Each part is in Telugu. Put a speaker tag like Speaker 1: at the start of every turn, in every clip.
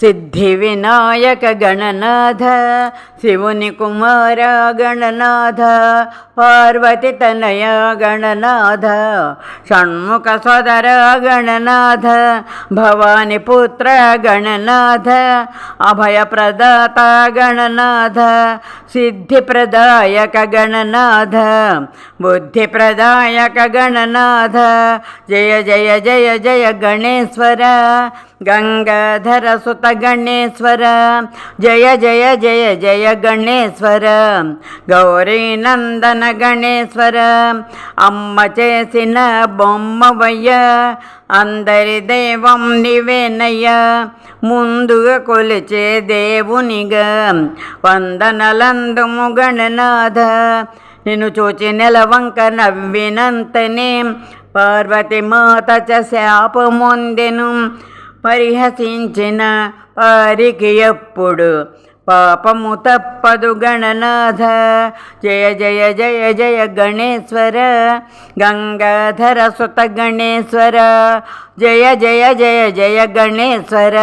Speaker 1: सिद्धिविनायकगणनाथ गणनाथ गणनाथ पार्वतितनया गणनाथ षण्मुखसदरा गणनाथ भवानीपुत्र गणनाथ अभयप्रदाता गणनाथ सिद्धिप्रदायक गणनाथ बुद्धिप्रदायक गणनाथ जय जय जय जय गणेश्वर। గణనాథ జయ జయ జయ జయ గంగాధర సుత గణేశ్వర జయ జయ జయ జయ గణేశ్వర గౌరీ నందన గణేశ్వర అమ్మ చేసిన బొమ్మవయ్య అందరి దైవం నివేనయ్య ముందుగా కొలిచే దేవునిగా వందనలందుము గణనాథ నిన్ను చూచి నెలవంక నవ్వినంతనే పార్వతి మాత చ శాపమొందెను పరిహసించిన వారికి ఎప్పుడు పాపము తప్పదు గణనాథ. జయ జయ జయ జయ గణేశ్వర గంగాధర సుత గణేశ్వర. జయ జయ జయ జయ గణేశ్వర.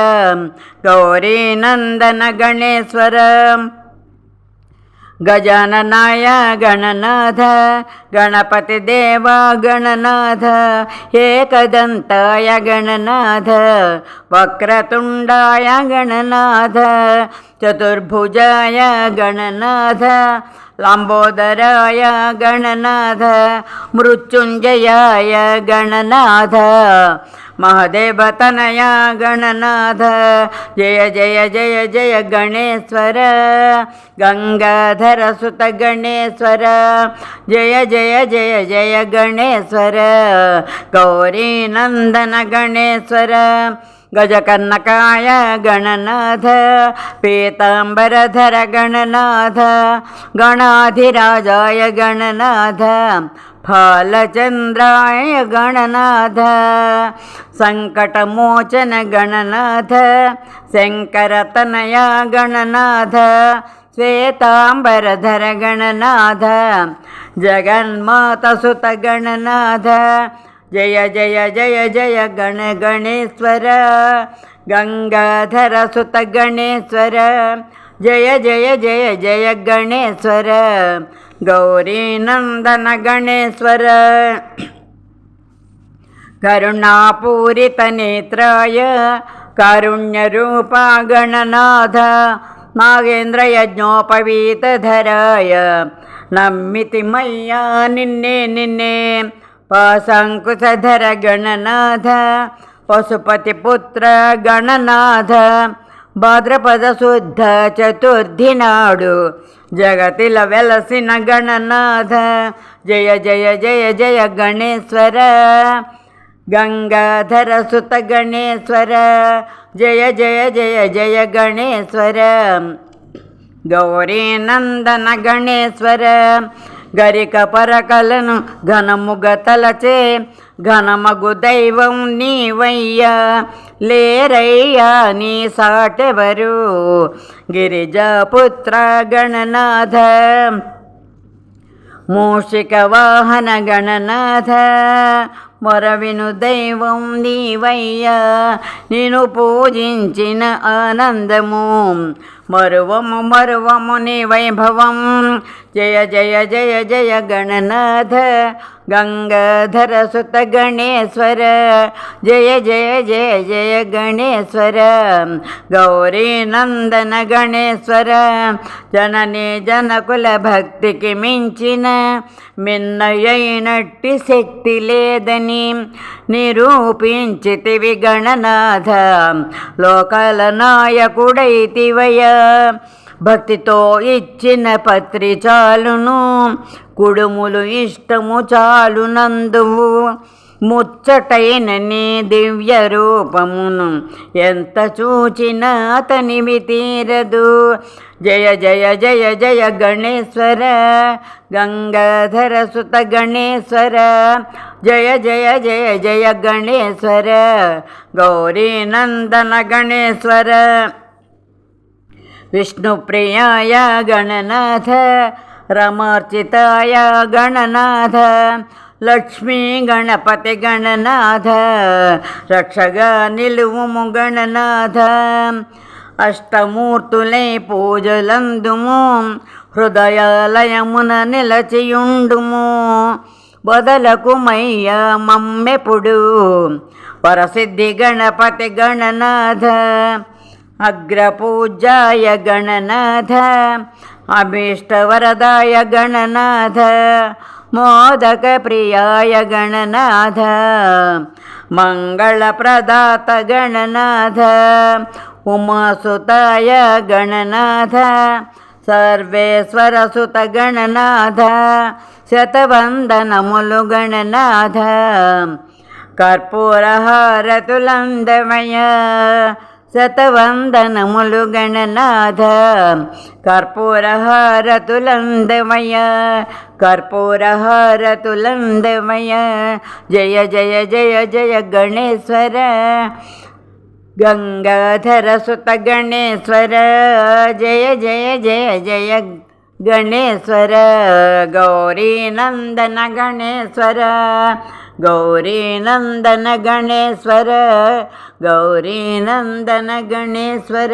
Speaker 1: గౌరీనందన గణేశ్వర. गजाननाय गणनाथ गणपतिदेवा गणनाथ एकदन्ताय गणनाथ वक्रतुण्डाय गणनाथ चतुर्भुजाय गणनाथ लम्बोदराय गणनाथ मृत्युञ्जयाय गणनाथ महदेवतनया गणनाथ जय जय जय जय गणेश्वर। गङ्गाधरसुत गणेश्वर जय जय जय जय गणेश्वर। गौरीनन्दन गणेश्वर गजकर्णकाय गणनाथ। पीताम्बरधर गणनाथ गणाधिराजाय गणनाथ। గణనాథ గణాధిరాజాయ గణనాథ ఫాలచంద్రాయ గణనాథ సంకటమోచన గణనాథ శంకరతనయ గణనాథ శ్వేతాంబరధర గణనాథ జగన్మాత సుత గణనాథ జయ జయ జయ జయ గణ గణేశ్వర గంగాధర సుత గణేశ్వర జయ गौरीनन्दनगणेश्वर। करुणापूरितनेत्राय करुण्यरूपा गणनाथ नागेन्द्रयज्ञोपवीतधराय नमिति मय्या निन्ने निन्ने पशङ्कुचर गणनाथ पशुपतिपुत्र गणनाथ భాద్రపద శుద్ధ చతుర్థి నాడు జగతిల వెలసిన గణనాథ. జయ జయ జయ జయ గణేశ్వర. గంగాధర సుత గణేశ్వర. జయ జయ జయ జయ గణేశ్వర. గౌరీ నందన గణేశ్వర. గరిక పరకలను ఘనముగ తలచే. ఘనమగు దైవం నీవయ్యా. లేరయ్యా నీ సాటెవరు గిరిజాపుత్ర గణనాథ మూషిక వాహన గణనాథ మొరవిను దైవం నీవయ్యా. నేను పూజించిన ఆనందము. మరువము మరువము నీ వైభవం. జయ జయ జయ జయ గణనాథ. గంగాధర సుత గణేశ్వర. జయ జయ జయ జయ గణేశ్వర. గౌరీ నందన గణేశ్వర. జనని జనకుల భక్తికి మించిన మిన్నయైనట్టి శక్తి లేదని నిరూపించితివి గణనాథ లోకల నాయకుడైతివయ. భక్తితో ఇచ్చిన పత్రి చాలును కుడుములు ఇష్టము చాలునందువు. ముచ్చటైన నీ దివ్య రూపమును ఎంత చూచినా అతనివి తీరదు జయ జయ జయ జయ గణేశ్వర గంగాధర సుత గణేశ్వర జయ జయ జయ జయ గణేశ్వర గౌరీ నందన గణేశ్వర విష్ణుప్రియాయ గణనాథ రమార్చితాయ గణనాథ లక్ష్మీ గణపతి గణనాథ రక్షగా నిలువుము గణనాథ అష్టమూర్తులే పూజలందుము హృదయాలయమున నిలచియుండుము బదలకు మయ్య మమ్మెప్పుడు వరసిద్ధి గణపతి గణనాథ అగ్రపూజాయ గణనాథ అభీష్టవరదాయ గణనాథ మోదక ప్రియాయ గణనాథ మంగళప్రదాత గణనాథ ఉమాసుతాయ గణనాథ సర్వేశ్వరసుత గణనాథ శతవందనములు గణనాథ కర్పూరహారతులందమయ శతవందనములు గణనాథ కర్పూరహారతులందమయ కర్పూరహారతులందమయ. జయ జయ జయ జయ గణేశ్వర గంగాధర సుత గణేశ్వర. జయ జయ జయ జయ గణేశ్వర గౌరీనందన గణేశ్వర. गौरीनन्दन गणेश्वर गौरीनन्दन गणेश्वर